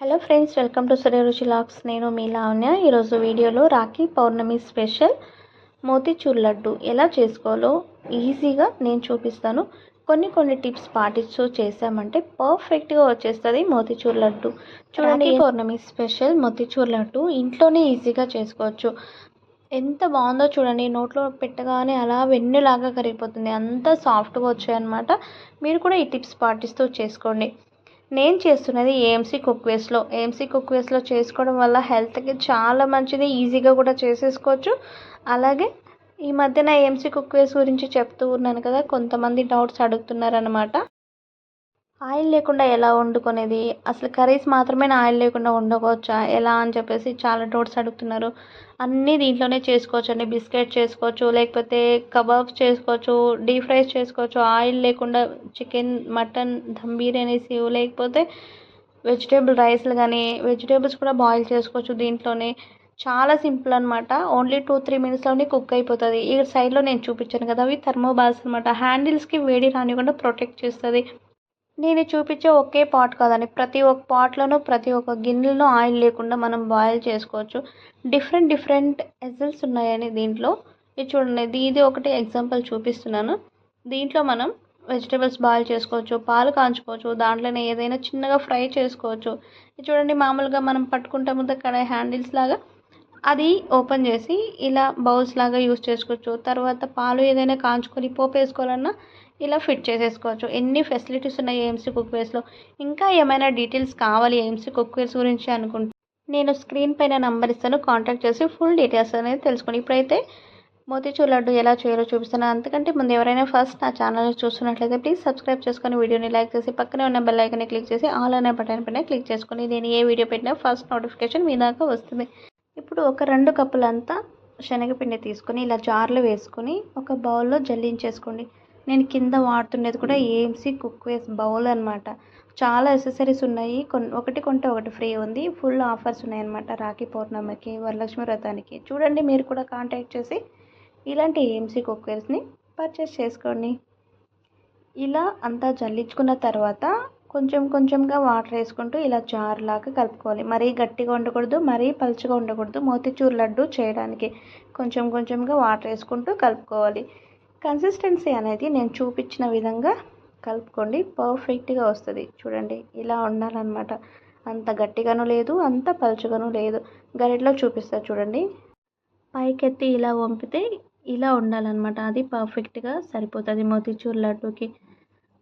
Hello friends welcome to Surya Ruchi lakhs నేను మీ లావణ్య. ఈరోజు వీడియోలో రాఖీ పౌర్ణమి స్పెషల్ మోతీచూర్ లడ్డు ఎలా చేసుకోవాలో ఈజీగా నేను చూపిస్తాను. కొన్ని కొన్ని టిప్స్ పాటిస్తూ చేసామంటే పర్ఫెక్ట్గా వచ్చేస్తుంది మోతీచూర్ లడ్డు. చూడండి పౌర్ణమి స్పెషల్ మోతీచూర్ లడ్డు ఇంట్లోనే ఈజీగా చేసుకోవచ్చు. ఎంత బాగుందో చూడండి నోట్లో పెట్టగానే అలా వెన్నెలాగా కరిగిపోతుంది. అంత సాఫ్ట్గా వచ్చాయన్నమాట. మీరు కూడా ఈ టిప్స్ పాటిస్తూ చేసుకోండి. నేను చేస్తున్నది ఏఎంసీ కుక్వేస్లో ఏఎంసీ కుక్వేస్లో చేసుకోవడం వల్ల హెల్త్కి చాలా మంచిది. ఈజీగా కూడా చేసేసుకోవచ్చు. అలాగే ఈ మధ్యన ఏఎంసీ కుక్వేస్ గురించి చెప్తూ ఉన్నాను కదా కొంతమంది డౌట్స్ అడుగుతున్నారనమాట ఆయిల్ లేకుండా ఎలా వండుకునేది? అసలు కర్రీస్ మాత్రమే ఆయిల్ లేకుండా వండుకోవచ్చా? ఎలా అని చెప్పేసి చాలా డౌట్స్ అడుగుతున్నారు. అన్నీ దీంట్లోనే చేసుకోవచ్చు అండి బిస్కెట్ చేసుకోవచ్చు లేకపోతే కబాబ్స్ చేసుకోవచ్చు డీప్ ఫ్రైస్ చేసుకోవచ్చు ఆయిల్ లేకుండా చికెన్ మటన్ దమ్ బిర్యానీస్ లేకపోతే వెజిటేబుల్ రైస్లు కానీ వెజిటేబుల్స్ కూడా బాయిల్ చేసుకోవచ్చు దీంట్లోనే. చాలా సింపుల్ అనమాట ఓన్లీ టూ త్రీ మినిట్స్లోనే కుక్ అయిపోతుంది. ఈ సైడ్లో నేను చూపించాను కదా అవి థర్మోబాల్స్ అనమాట హ్యాండిల్స్కి వేడి రానివ్వకుండా ప్రొటెక్ట్ చేస్తుంది. నేను చూపించే ఒకే పాట్ కాదండి. ప్రతి ఒక్క పాట్లోనూ ప్రతి ఒక్క గిన్నెలను ఆయిల్ లేకుండా మనం బాయిల్ చేసుకోవచ్చు. డిఫరెంట్ డిఫరెంట్ ఎజల్స్ ఉన్నాయని దీంట్లో. ఇది చూడండి ఇది ఒకటి ఎగ్జాంపుల్ చూపిస్తున్నాను. దీంట్లో మనం వెజిటేబుల్స్ బాయిల్ చేసుకోవచ్చు పాలు కాంచుకోవచ్చు దాంట్లోనే ఏదైనా చిన్నగా ఫ్రై చేసుకోవచ్చు. ఇది చూడండి మామూలుగా మనం పట్టుకుంటాము కడాయి హ్యాండిల్స్ లాగా అది ఓపెన్ చేసి ఇలా బౌల్స్ లాగా యూస్ చేసుకోవచ్చు. తర్వాత పాలు ఏదైనా కాంచుకొని పోపు వేసుకోవాలన్నా ఇలా ఫిట్ చేసేసుకోవచ్చు. ఎన్ని ఫెసిలిటీస్ ఉన్నాయి ఏఎంసీ కుక్వేర్స్లో ఇంకా ఏమైనా డీటెయిల్స్ కావాలి ఏఎంసీ కుక్వేర్స్ గురించి అనుకుంటే నేను స్క్రీన్ పైన నంబర్ ఇస్తాను. కాంటాక్ట్ చేసి ఫుల్ డీటెయిల్స్ అనేది తెలుసుకోండి ఇప్పుడైతే మోతీచూర్ లడ్డు ఎలా చేయాలో చూపిస్తాను. అంతకంటే ముందు ఎవరైనా ఫస్ట్ నా ఛానల్ చూస్తున్నట్లయితే ప్లీజ్ సబ్స్క్రైబ్ చేసుకొని వీడియోని లైక్ చేసి పక్కనే ఉన్న బెల్ ఐకన్ని క్లిక్ చేసి ఆల్ అనే బటన్ పైన క్లిక్ చేసుకొని నేను ఏ వీడియో పెట్టినా ఫస్ట్ నోటిఫికేషన్ మీ దాకా వస్తుంది. ఇప్పుడు ఒక రెండు కప్పులంతా శనగపిండి తీసుకొని ఇలా జార్లో వేసుకొని ఒక బౌల్లో జల్లించేసుకోండి. నేను కింద వాడుతుండేది కూడా ఏఎంసీ కుక్వేస్ బౌల్ అనమాట చాలా ఎసెసరీస్ ఉన్నాయి. కొన్ని ఒకటి కొంటే ఒకటి ఫ్రీ ఉంది. ఫుల్ ఆఫర్స్ ఉన్నాయన్నమాట రాఖీ పౌర్ణమికి వరలక్ష్మి వ్రతానికి. చూడండి మీరు కూడా కాంటాక్ట్ చేసి ఇలాంటి ఏఎంసీ కుక్వేర్స్ని పర్చేస్ చేసుకోండి. ఇలా అంతా జల్లించుకున్న తర్వాత కొంచెం కొంచెంగా వాటర్ వేసుకుంటూ ఇలా జార్ లాగా కలుపుకోవాలి. మరీ గట్టిగా ఉండకూడదు మరీ పలుచగా ఉండకూడదు. మోతిచూర్ లడ్డు చేయడానికి కొంచెం కొంచెంగా వాటర్ వేసుకుంటూ కలుపుకోవాలి. కన్సిస్టెన్సీ అనేది నేను చూపించిన విధంగా కలుపుకోండి. పర్ఫెక్ట్గా వస్తుంది. చూడండి ఇలా ఉండాలన్నమాట. అంత గట్టిగాను లేదు అంత పలుచగాను లేదు. గరిటలో చూపిస్తా చూడండి. పైకెత్తి ఇలా వంపితే ఇలా ఉండాలన్నమాట. అది పర్ఫెక్ట్గా సరిపోతుంది మోతిచూర్ లడ్డుకి.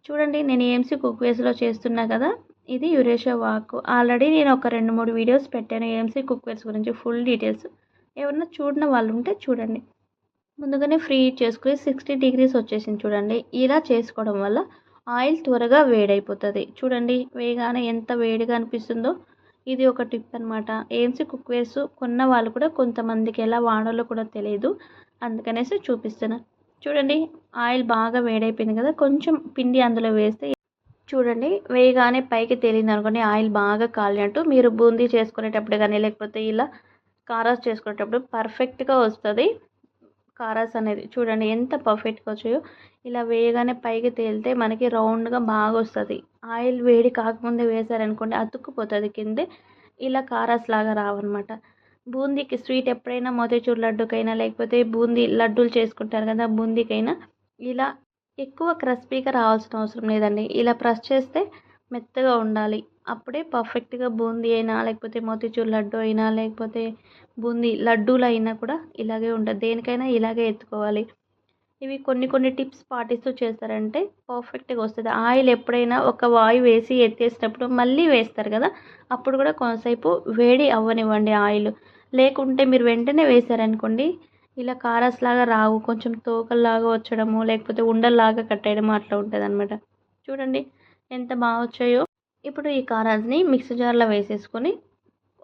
చూడండి నేను ఏఎంసీ కుక్వేస్లో చేస్తున్నా కదా ఇది యురేషియా వాక్ ఆల్రెడీ నేను ఒక రెండు మూడు వీడియోస్ పెట్టాను ఏఎంసీ వేస్ గురించి ఫుల్ డీటెయిల్స్ ఎవరన్నా చూడని వాళ్ళు ఉంటే చూడండి. ముందుగానే ఫ్రీ చేసుకుని సిక్స్టీ డిగ్రీస్ వచ్చేసింది చూడండి. ఇలా చేసుకోవడం వల్ల ఆయిల్ త్వరగా వేడైపోతుంది. చూడండి వేగానే ఎంత వేడిగా అనిపిస్తుందో. ఇది ఒక టిప్ అనమాట ఏమ్స్ కుక్ వేస్ కొన్న వాళ్ళు కూడా కొంతమందికి ఎలా వాడాలో కూడా తెలియదు అందుకనేసి చూపిస్తున్నాను చూడండి ఆయిల్ బాగా వేడైపోయింది కదా. కొంచెం పిండి అందులో వేస్తే చూడండి వేయగానే పైకి తేలింది అనుకోండి ఆయిల్ బాగా కాలినట్టు. మీరు బూందీ చేసుకునేటప్పుడు కానీ లేకపోతే ఇలా కారాస్ చేసుకునేటప్పుడు పర్ఫెక్ట్గా వస్తుంది. కారాస్ అనేది చూడండి ఎంత పర్ఫెక్ట్గా వచ్చాయో. ఇలా వేయగానే పైకి తేలితే మనకి రౌండ్గా బాగా వస్తుంది. ఆయిల్ వేడి కాకముందే వేసారనుకోండి అతుక్కుపోతుంది కిందే. ఇలా కారాస్ లాగా రావన్నమాట. బూందీకి స్వీట్ ఎప్పుడైనా మోతీచూర్ లడ్డుకైనా లేకపోతే బూందీ లడ్డూలు చేసుకుంటారు కదా బూందీకైనా. ఇలా ఎక్కువ క్రస్పీగా రావాల్సిన అవసరం లేదండి. ఇలా ప్రెస్ చేస్తే మెత్తగా ఉండాలి. అప్పుడే పర్ఫెక్ట్గా బూందీ అయినా లేకపోతే మోతీచూర్ లడ్డు అయినా లేకపోతే బూందీ లడ్డూలు అయినా కూడా ఇలాగే ఉంటుంది. దేనికైనా ఇలాగే ఎత్తుకోవాలి. ఇవి కొన్ని కొన్ని టిప్స్ పాటిస్తూ చేస్తారంటే పర్ఫెక్ట్గా వస్తుంది. ఆయిల్ ఎప్పుడైనా ఒక వాయు వేసి ఎత్తేసినప్పుడు మళ్ళీ వేస్తారు కదా? అప్పుడు కూడా కొంతసేపు వేడి అవ్వనివ్వండి ఆయిల్. లేకుంటే మీరు వెంటనే వేసారనుకోండి ఇలా కారస్ లాగా రావు. కొంచెం తోకల్లాగా వచ్చడము లేకపోతే ఉండల్లాగా కట్టేయడము అట్లా ఉంటుంది అనమాట చూడండి ఎంత బాగా వచ్చాయో. ఇప్పుడు ఈ కారాజ్ని మిక్సీ జార్లో వేసేసుకొని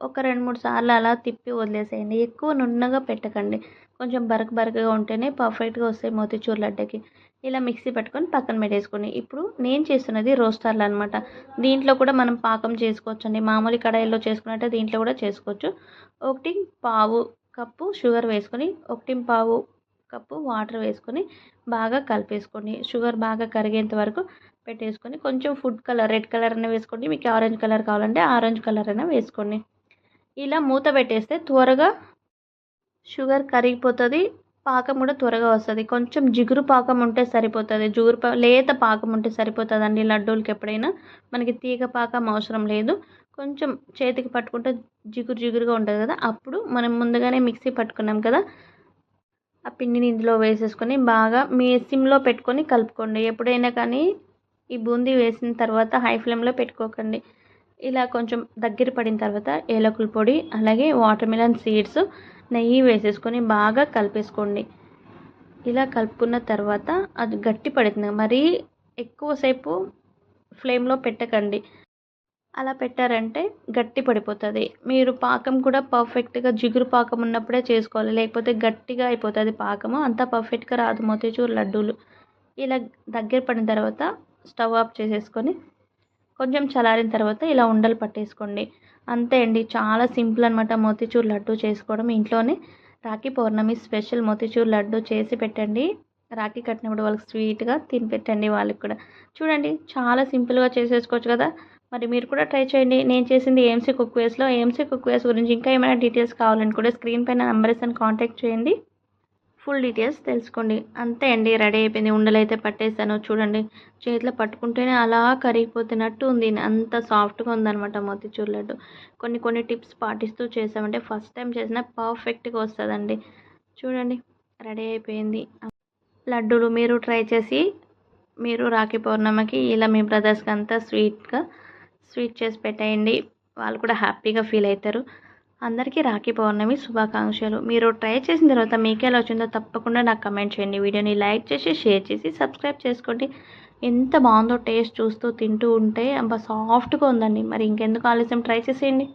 ఒక రెండు మూడు సార్లు అలా తిప్పి వదిలేసేయండి. ఎక్కువ నున్నగా పెట్టకండి. కొంచెం బరక బరకగా ఉంటేనే పర్ఫెక్ట్గా వస్తాయి మోతీచూర్ లడ్డకి. ఇలా మిక్సీ పెట్టుకొని పక్కన పెట్టేసుకొని ఇప్పుడు నేను చేస్తున్నది రోస్టర్లు అనమాట దీంట్లో కూడా మనం పాకం చేసుకోవచ్చు అండి మామూలు కడాయిల్లో చేసుకున్నట్టే దీంట్లో కూడా చేసుకోవచ్చు. ఒకటి పావు కప్పు షుగర్ వేసుకొని ఒకటి పావు కప్పు వాటర్ వేసుకొని బాగా కలిపేసుకోండి. షుగర్ బాగా కరిగేంత వరకు పెట్టేసుకొని కొంచెం ఫుడ్ కలర్ రెడ్ కలర్ అయినా వేసుకోండి. మీకు ఆరెంజ్ కలర్ కావాలంటే ఆరెంజ్ కలర్ అయినా వేసుకోండి. ఇలా మూత పెట్టేస్తే త్వరగా షుగర్ కరిగిపోతుంది పాకం కూడా త్వరగా వస్తుంది. కొంచెం జిగురు పాకం ఉంటే సరిపోతుంది. జిగురు పా లేత పాకం ఉంటే సరిపోతుందండి లడ్డూలకి ఎప్పుడైనా. మనకి తీగ పాకం అవసరం లేదు. కొంచెం చేతికి పట్టుకుంటే జిగురు జిగురుగా ఉంటుంది కదా. అప్పుడు మనం ముందుగానే మిక్సీ పట్టుకున్నాం కదా. ఆ పిండిని ఇందులో వేసేసుకొని బాగా మీ సిమ్లో పెట్టుకొని కలుపుకోండి. ఎప్పుడైనా కానీ ఈ బూందీ వేసిన తర్వాత హై ఫ్లేమ్లో పెట్టుకోకండి. ఇలా కొంచెం దగ్గర పడిన తర్వాత ఏలకుల పొడి అలాగే వాటర్ మిలన్ సీడ్స్ నెయ్యి వేసేసుకొని బాగా కలిపేసుకోండి. ఇలా కలుపుకున్న తర్వాత అది గట్టి పడుతుంది. మరీ ఎక్కువసేపు ఫ్లేమ్లో పెట్టకండి. అలా పెట్టారంటే గట్టి పడిపోతుంది. మీరు పాకం కూడా పర్ఫెక్ట్గా జిగురు పాకం ఉన్నప్పుడే చేసుకోవాలి. లేకపోతే గట్టిగా అయిపోతుంది పాకము. అంతా పర్ఫెక్ట్గా రాదు మోతీచూర్ లడ్డూలు. ఇలా దగ్గర పడిన తర్వాత స్టవ్ ఆఫ్ చేసేసుకొని కొంచెం చల్లారిన తర్వాత ఇలా ఉండలు పట్టేసుకోండి. అంతే అండి. చాలా సింపుల్ అనమాట మోతీచూర్ లడ్డు చేసుకోవడం. ఇంట్లోనే రాఖీ పౌర్ణమి స్పెషల్ మోతీచూర్ లడ్డు చేసి పెట్టండి. రాఖీ కట్టినప్పుడు వాళ్ళకి స్వీట్గా తిని పెట్టండి వాళ్ళకి కూడా. చూడండి చాలా సింపుల్గా చేసేసుకోవచ్చు కదా. మరి మీరు కూడా ట్రై చేయండి. నేను చేసింది ఏఎంసీ కుక్ వేస్లో ఏఎంసీ కుక్ వేస్ గురించి ఇంకా ఏమైనా డీటెయిల్స్ కావాలని కూడా స్క్రీన్ పైన నెంబర్స్ కాంటాక్ట్ చేయండి. ఫుల్ డీటెయిల్స్ తెలుసుకోండి. అంతే అండి. రెడీ అయిపోయింది. ఉండలు అయితే పట్టేసాను చూడండి. చేతిలో పట్టుకుంటేనే అలా కరిగిపోతున్నట్టు ఉంది. అంత సాఫ్ట్గా ఉందన్నమాట మోతిచూర్ లడ్డు. కొన్ని కొన్ని టిప్స్ పాటిస్తూ చేసామంటే ఫస్ట్ టైం చేసినా పర్ఫెక్ట్గా వస్తుందండి. చూడండి. రెడీ అయిపోయింది. లడ్డూలు మీరు ట్రై చేసి మీరు రాఖీ పౌర్ణమికి ఇలా మీ బ్రదర్స్కి అంతా స్వీట్గా స్వీట్ చేసి పెట్టేయండి. వాళ్ళు కూడా హ్యాపీగా ఫీల్ అవుతారు. అందరికీ రాఖీ పౌర్ణమి శుభాకాంక్షలు. మీరు ట్రై చేసిన తర్వాత మీకు ఎలా వచ్చిందో తప్పకుండా నాకు కమెంట్ చేయండి. వీడియోని లైక్ చేసి షేర్ చేసి సబ్స్క్రైబ్ చేసుకోండి. ఎంత బాగుందో టేస్ట్ చూస్తూ తింటూ ఉంటే అంత సాఫ్ట్గా ఉందండి. మరి ఇంకెందుకు ఆలస్యం? ట్రై చేసేయండి.